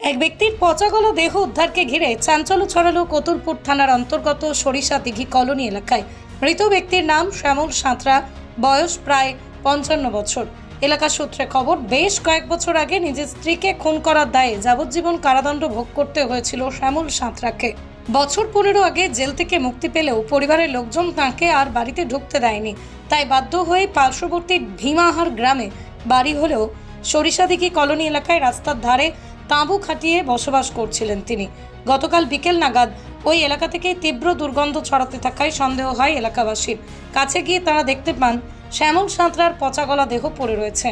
এক ব্যক্তির পচাগলা দেহ উদ্ধারকে ঘিরে চাঞ্চল্য ছড়ালো কতুলপুর থানার অন্তর্গত সরিষা দিঘি কলোনি এলাকায়। মৃত ব্যক্তির নাম শ্যামল সাঁতরা, বয়স প্রায় পঞ্চান্ন বছর। এলাকার সূত্রে খবর, বেশ কয়েক বছর আগে নিজের স্ত্রীকে খুন করার দায়ে যাবজ্জীবন কারাদণ্ড ভোগ করতে হয়েছিল শ্যামল সাঁতরাকে। বছর পনেরো আগে জেল থেকে মুক্তি পেলেও পরিবারের লোকজন তাঁকে আর বাড়িতে ঢুকতে দেয়নি। তাই বাধ্য হয়ে পার্শ্ববর্তী ভীমাহার গ্রামে বাড়ি হলেও সরিষাদিঘি কলোনি এলাকায় রাস্তার ধারে তাঁবু খাটিয়ে বসবাস করছিলেন তিনি। গতকাল বিকেল নাগাদ ওই এলাকা থেকে তীব্র দুর্গন্ধ ছড়াতে থাকায় সন্দেহ হয় এলাকাবাসীর। কাছে গিয়ে তারা দেখতে পান, শ্যামল সাঁতরার পচাগলা দেহ পড়ে রয়েছে।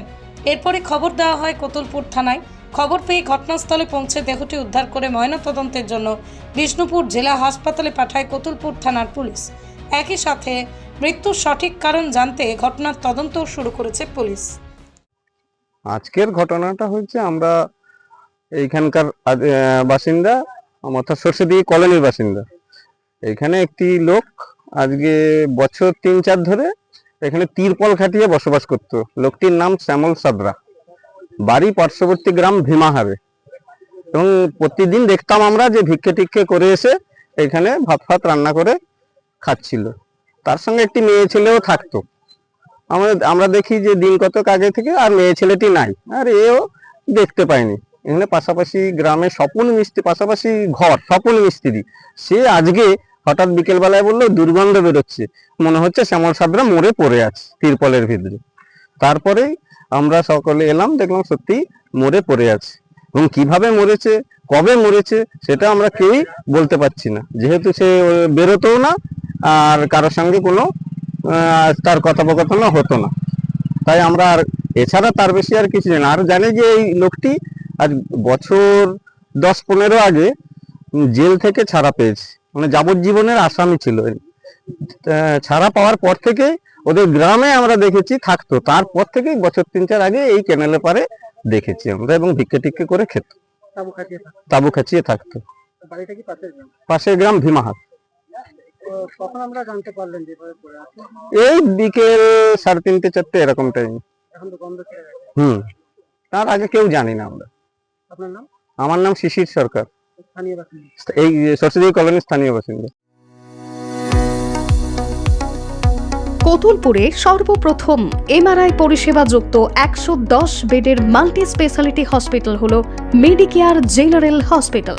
এরপরে খবর দেওয়া হয় কতুলপুর থানায়। খবর পেয়ে ঘটনাস্থলে পৌঁছে দেহটি উদ্ধার করে ময়নাতদন্তের জন্য বিষ্ণুপুর জেলা হাসপাতালে পাঠায় কতুলপুর থানার পুলিশ। একই সাথে মৃত্যুর সঠিক কারণ জানতে ঘটনার তদন্ত শুরু করেছে পুলিশ। আজকের ঘটনাটা হচ্ছে আমরা এইখানকার বাসিন্দা, অর্থাৎ সরষেদিঘি কলোনির বাসিন্দা। এখানে একটি লোক আজকে বছর তিন চার ধরে এখানে তিরপল খাটিয়ে বসবাস করত। লোকটির নাম শ্যামল সাদরা। বাড়ি পার্শ্ববর্তী গ্রাম ভীমাহারে। এবং প্রতিদিন দেখতাম আমরা যে ভিক্ষে টিক্ষে করে এসে এখানে ভাত ফাত রান্না করে খাচ্ছিল। তার সঙ্গে একটি মেয়ে ছেলেও থাকতো। আমরা আমরা দেখি যে দিন কতক আগে থেকে আর মেয়ে ছেলেটি নাই। আর এও দেখতে পাইনি এখানে পাশাপাশি গ্রামে স্বপন মিস্ত্রি, পাশাপাশি ঘর, স্বপন মিস্ত্রি। সে আজকে হঠাৎ বিকেল বেলায় বলল, দুর্গন্ধ বেরোচ্ছে। মনে হচ্ছে শ্যামল সাদরা মরে পড়ে আছে তিরপলের ভিতরে। তারপরেই আমরা সকলে এলাম, দেখলাম সত্যি মরে পড়ে আছে। এবং কীভাবে মরেছে, কবে মরেছে, সেটা আমরা কেউই বলতে পারছি না। যেহেতু সে বেরোতেও না, আর কারোর সঙ্গে কোনো তার কথোপকথনও হতো না। তাই আমরা আর, এছাড়া তার বেশি আর কিছু জানি। আর জানি যে এই লোকটি আজ বছর দশ পনেরো আগে জেল থেকে ছাড়া পেয়েছে। মানে যাবজ্জীবনের আসামি ছিল। ছাড়া পাওয়ার পর থেকে ওদের গ্রামে আমরা দেখেছি থাকতো। তারপর থেকেই বছর তিন চার আগে এই ক্যানেলে পারে দেখেছি আমরা এবং ভিক্ষে টিক্ষে করে খেত। তাবু খাচিয়ে থাকতো। পাশের গ্রাম? ভীমাহাট। এই বিকেল সাড়ে তিনটে চারটে এরকম টাইম হুম। তার আগে কেউ জানি না আমরা। আপনার নাম? আমার নাম শিশির সরকার। স্থানীয় বাসিন্দা। এই সরস্বতী কলোনির স্থানীয় বাসিন্দা। কতুলপুরে সর্বপ্রথম এমআরআই পরিষেবা যুক্ত একশো দশ বেডের মাল্টি স্পেশালিটি হসপিটাল হল মেডিকেয়ার জেনারেল হসপিটাল।